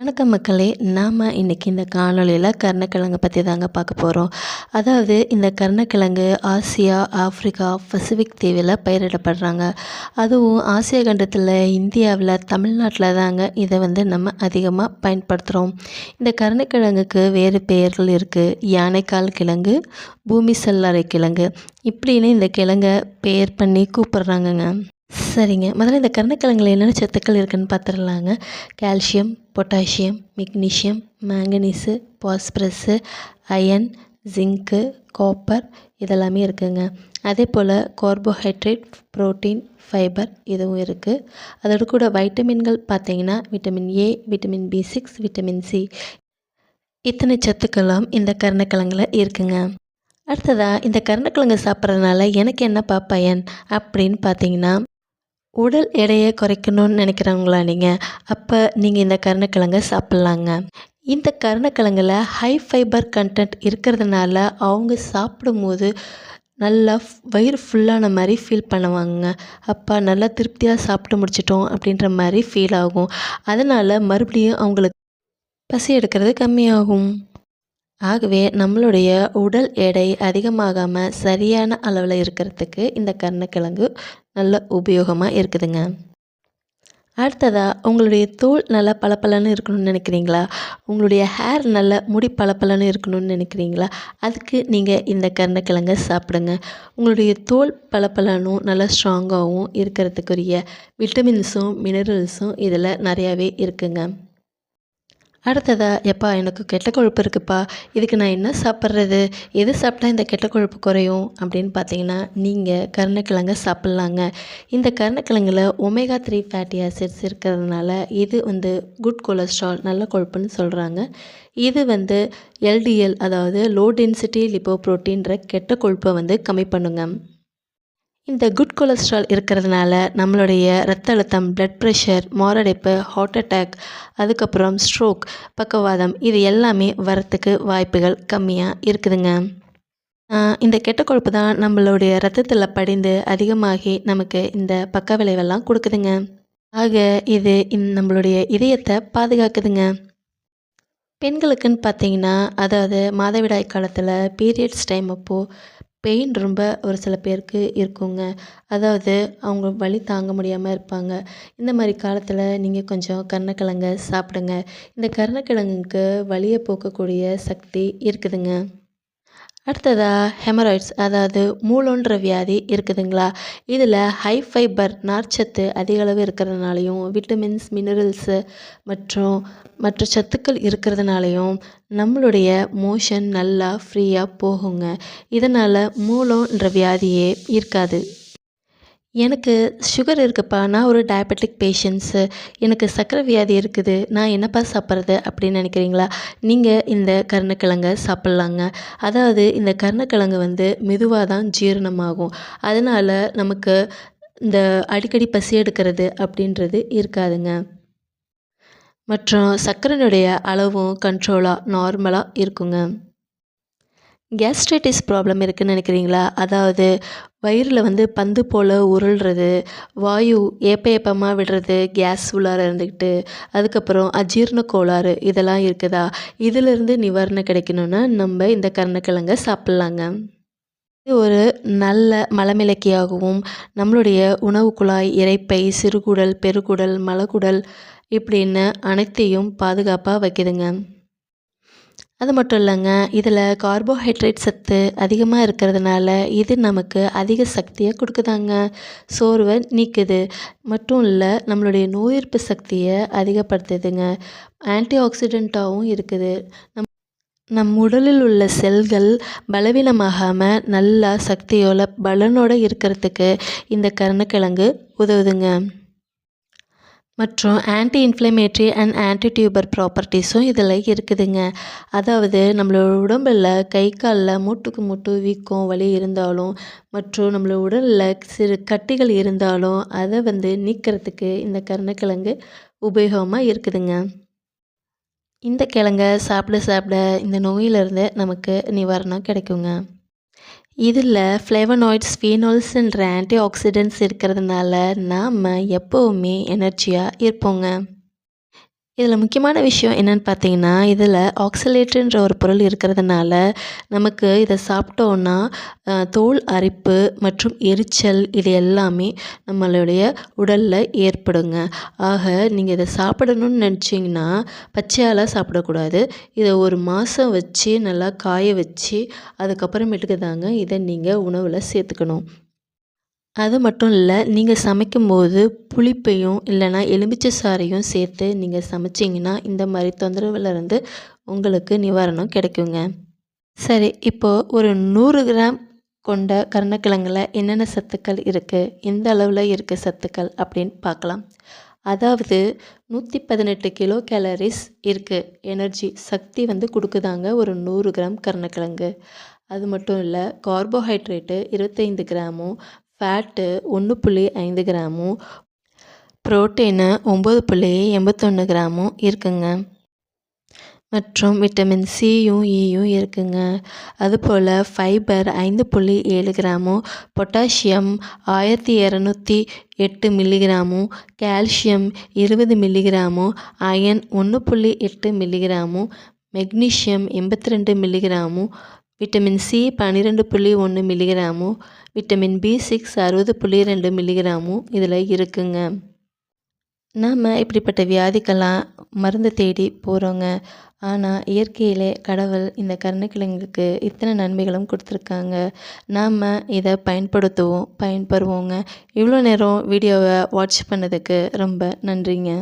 வணக்கம் மக்களே நாம் இன்றைக்கி இந்த காணொலியில் கருணக்கிழங்கு பற்றி தாங்க பார்க்க போகிறோம் அதாவது இந்த கருணக்கிழங்கு ஆசியா ஆஃப்ரிக்கா பசிபிக் தீவில் பயிரிடப்படுறாங்க. அதுவும் ஆசிய கண்டத்தில் இந்தியாவில் தமிழ்நாட்டில் தாங்க இதை வந்து நம்ம அதிகமாக பயன்படுத்துகிறோம் இந்த கருணக்கிழங்குக்கு வேறு பெயர்கள் இருக்குது யானைக்கால் கிழங்கு பூமி செல்லறை கிழங்கு. இப்படின்னு இந்த கிழங்கை பெயர் பண்ணி கூப்பிட்றாங்கங்க. சரிங்க. முதல்ல இந்த கருணக்கிழங்குல என்னென்ன சத்துக்கள் இருக்குதுன்னு பார்த்துடலாங்க calcium potassium magnesium manganese phosphorus iron zinc copper இதெல்லாமே இருக்குதுங்க அதே போல் கார்போஹைட்ரேட் ப்ரோட்டீன் ஃபைபர் இதுவும் இருக்குது அதோட கூட வைட்டமின்கள் பார்த்திங்கன்னா vitamin A vitamin B six vitamin C இத்தனை சத்துக்களும் இந்த கருணக்கிழங்கில் இருக்குங்க. அடுத்ததாக இந்த கருணக்கிழங்கு சாப்பிட்றதுனால எனக்கு என்னப்பா பயன் அப்படின்னு பார்த்தீங்கன்னா உடல் எடையை குறைக்கணும்னு நினைக்கிறவங்களா நீங்கள் அப்போ நீங்கள் இந்த கருணக்கிழங்கை சாப்பிட்லாங்க. இந்த கருணக்கிழங்கில் ஹை ஃபைபர் கண்டென்ட் இருக்கிறதுனால அவங்க சாப்பிடும்போது நல்லா வயிறு ஃபுல்லான மாதிரி ஃபீல் பண்ணுவாங்க. அப்பா நல்லா திருப்தியாக சாப்பிட்டு முடிச்சிட்டோம் அப்படின்ற மாதிரி ஃபீல் ஆகும். அதனால் மறுபடியும் அவங்களுக்கு பசி எடுக்கிறது கம்மியாகும். ஆகவே நம்மளுடைய உடல் எடை அதிகமாகாமல் சரியான அளவில் இருக்கிறதுக்கு இந்த கருணக்கிழங்கு நல்ல உபயோகமாக இருக்குதுங்க. அடுத்ததாக உங்களுடைய தோல் நல்லா பளபளன்னு இருக்கணும்னு நினைக்கிறீங்களா? உங்களுடைய ஹேர் நல்ல முடி பளபளன்னு இருக்கணும்னு நினைக்கிறீங்களா? அதுக்கு நீங்கள் இந்த கருணக்கிழங்கை சாப்பிடுங்க. உங்களுடைய தோல் பளபளனும் நல்லா ஸ்ட்ராங்காகவும் இருக்கிறதுக்குரிய விட்டமின்ஸும் மினரல்ஸும் இதில் நிறையாவே இருக்குங்க. அடுத்ததாக எப்பா எனக்கு கெட்ட கொழுப்பு இருக்குப்பா. இதுக்கு நான் என்ன சாப்பிட்றது? எது சாப்பிட்டா இந்த கெட்ட கொழுப்பு குறையும்? அப்படின்னு பார்த்தீங்கன்னா நீங்கள் கருணக்கிழங்க சாப்பிட்லாங்க. இந்த கருணக்கிழங்கில் ஒமேகா த்ரீ ஃபேட்டி ஆசிட்ஸ் இருக்கிறதுனால இது வந்து குட் கொலஸ்ட்ரால் நல்ல கொழுப்புன்னு சொல்கிறாங்க இது வந்து எல்டிஎல் அதாவது லோ டென்சிட்டி லிப்போ புரோட்டீன்ற கெட்ட கொழுப்பை வந்து கம்மி பண்ணுங்க. இந்த குட் கொலஸ்ட்ரால் இருக்கிறதுனால நம்மளுடைய ரத்த அழுத்தம் பிளட் ப்ரெஷர் மாரடைப்பு ஹார்ட் அட்டாக் அதுக்கப்புறம் ஸ்ட்ரோக் பக்கவாதம் இது எல்லாமே வரத்துக்கு வாய்ப்புகள் கம்மியாக இருக்குதுங்க. இந்த கெட்ட கொழுப்பு தான் நம்மளுடைய ரத்தத்தில் படிந்து அதிகமாகி நமக்கு இந்த பக்க விளைவெல்லாம் கொடுக்குதுங்க. ஆக இது நம்மளுடைய இதயத்தை பாதுகாக்குதுங்க. பெண்களுக்குன்னு பார்த்தீங்கன்னா அதாவது மாதவிடாய் காலத்தில் பீரியட்ஸ் டைம் அப்போது பெயின் ரொம்ப ஒரு சில பேருக்கு இருக்குங்க. அதாவது அவங்க வலி தாங்க முடியாமல் இருப்பாங்க. இந்த மாதிரி காலத்தில் நீங்கள் கொஞ்சம் கருணக்கிழங்க சாப்பிடுங்க. இந்த கருணக்கிழங்குக்கு வலியை போக்கக்கூடிய சக்தி இருக்குதுங்க. அடுத்ததாக ஹெமராய்ட்ஸ் அதாவது மூலோன்ற வியாதி இருக்குதுங்களா? இதில் ஹை ஃபைபர் நார்ச்சத்து அதிக அளவு இருக்கிறதுனாலையும் விட்டமின்ஸ் மினரல்ஸு மற்றும் மற்ற சத்துக்கள் இருக்கிறதுனாலையும் நம்மளுடைய மோஷன் நல்லா ஃப்ரீயாக போகுங்க. இதனால் மூலோன்ற வியாதியே இருக்காது. எனக்கு சுகர் இருக்குப்பா. நான் ஒரு டயபெட்டிக் பேஷண்ட்ஸு எனக்கு சர்க்கரை வியாதி இருக்குது. நான் என்னப்பா சாப்பிட்றது அப்படின்னு நினைக்கிறீங்களா? நீங்கள் இந்த கருணக்கிழங்க சாப்பிட்லாங்க. அதாவது இந்த கருணக்கிழங்கு வந்து மெதுவாக தான் ஜீரணமாகும். அதனால் நமக்கு இந்த அடிக்கடி பசி எடுக்கிறது அப்படின்றது இருக்காதுங்க. மற்றும் சர்க்கரையினுடைய அளவும் கண்ட்ரோலாக நார்மலாக இருக்குங்க. கேஸ்ட்ரைட்டிஸ் ப்ராப்ளம் இருக்குதுன்னு நினைக்கிறீங்களா? அதாவது வயிறில் வந்து பந்து போல் உருள்றது வாயு ஏப்ப ஏப்பமாக விடுறது கேஸ் உள்ளார இருந்துக்கிட்டு அதுக்கப்புறம் அஜீர்ண கோளாறு இதெல்லாம் இருக்குதா? இதிலிருந்து நிவாரணம் கிடைக்கணுன்னா நம்ம இந்த கருணக்கிழங்க சாப்பிட்லாங்க. இது ஒரு நல்ல மலமிளக்கியாகவும் நம்மளுடைய உணவு குழாய் இறைப்பை சிறுகுடல் பெருகுடல் மலக்குடல் இப்படின்னு அனைத்தையும் பாதுகாப்பாக வைக்குதுங்க. அது மட்டும் இல்லைங்க இதில் கார்போஹைட்ரேட் சத்து அதிகமாக இருக்கிறதுனால இது நமக்கு அதிக சக்தியை கொடுக்குதாங்க. சோர்வை நீக்குது. மட்டும் இல்லை நம்மளுடைய நோய் எதிர்ப்பு சக்தியை அதிகப்படுத்துதுங்க. ஆன்டி ஆக்சிடெண்ட்டாகவும் இருக்குது. நம் நம் உடலில் உள்ள செல்கள் பலவீனமாகாமல் நல்லா சக்தியோட பலனோடு இருக்கிறதுக்கு இந்த கருணக்கிழங்கு உதவுதுங்க. மற்றும் anti inflammatory and anti tuber ப்ராப்பர்ட்டிஸும் இதில் இருக்குதுங்க. அதாவது நம்மளோட உடம்பில் கை காலில் மூட்டுக்கு மூட்டு வீக்கம் வலி இருந்தாலும் மற்றும் நம்மளோட உடலில் சிறு கட்டிகள் இருந்தாலும் அதை வந்து நீக்கிறதுக்கு இந்த கருணக்கிழங்கு உபயோகமாக இருக்குதுங்க. இந்த கிழங்கை சாப்பிட சாப்பிட இந்த நோயிலிருந்து நமக்கு நிவாரணம் கிடைக்குங்க. இதில் ஃப்ளேவனாய்ட்ஸ் ஃபீனால்ஸுன்ற ஆன்டி ஆக்சிடென்ட்ஸ் இருக்கிறதுனால நாம் எப்போவுமே எனர்ஜியாக இருப்போங்க. இதில் முக்கியமான விஷயம் என்னென்னு பார்த்தீங்கன்னா இதில் ஆக்சலேட்டுன்ற ஒரு பொருள் இருக்கிறதுனால நமக்கு இதை சாப்பிட்டோன்னா தோல் அரிப்பு மற்றும் எரிச்சல் இது எல்லாமே நம்மளுடைய உடலில் ஏற்படுங்க. ஆக நீங்கள் இதை சாப்பிடணும்னு நினச்சிங்கன்னா பச்சையால் சாப்பிடக்கூடாது. இதை ஒரு மாதம் வச்சு நல்லா காய வச்சு அதுக்கப்புறமேட்டுக்கு தாங்க இதை நீங்கள் உணவில் சேர்த்துக்கணும். அது மட்டும் இல்லை நீங்கள் சமைக்கும்போது புளிப்பையும் இல்லைனா எலுமிச்சை சாறையும் சேர்த்து நீங்கள் சமைச்சிங்கன்னா இந்த மாதிரி தொந்தரவுலேருந்து உங்களுக்கு நிவாரணம் கிடைக்குங்க. சரி இப்போது ஒரு நூறு கிராம் கொண்ட கருணக்கிழங்கில் என்னென்ன சத்துக்கள் இருக்குது எந்த அளவில் இருக்குது சத்துக்கள் அப்படின்னு பார்க்கலாம். அதாவது நூற்றி பதினெட்டு கிலோ கேலரிஸ் இருக்குது எனர்ஜி சக்தி வந்து கொடுக்குதாங்க ஒரு நூறு கிராம் கருணக்கிழங்கு. அது மட்டும் இல்லை கார்போஹைட்ரேட்டு இருபத்தைந்து கிராமும் ஃபேட்டு ஒன்று புள்ளி ஐந்து கிராமும் புரோட்டீனு ஒம்பது புள்ளி எண்பத்தொன்று கிராமும் இருக்குங்க. மற்றும் விட்டமின் சியும் இயும் இருக்குங்க. அதுபோல் ஃபைபர் ஐந்து புள்ளி ஏழு கிராமும் பொட்டாசியம் ஆயிரத்தி இரநூத்தி எட்டு மில்லிகிராமும் கால்சியம் இருபது மில்லிகிராமும் அயன் ஒன்று புள்ளி எட்டு மில்லிகிராமும் மெக்னீஷியம் எண்பத்தி ரெண்டு மில்லிகிராமும் விட்டமின் சி பன்னிரெண்டு புள்ளி ஒன்று மில்லிகிராமும் விட்டமின் பி சிக்ஸ் அறுபது புள்ளி ரெண்டு மில்லிகிராமும் இதில் இருக்குங்க. நாம் இப்படிப்பட்ட வியாதிக்கெல்லாம் மருந்து தேடி போகிறோங்க ஆனால் இயற்கையிலே கடவுள் இந்த கருணக்கிழங்குக்கு இத்தனை நன்மைகளும் கொடுத்துருக்காங்க. நாம் இதை பயன்படுத்துவோம் பயன்பெறுவோங்க. இவ்வளோ நேரம் வீடியோவை வாட்ச் பண்ணதுக்கு ரொம்ப நன்றிங்க.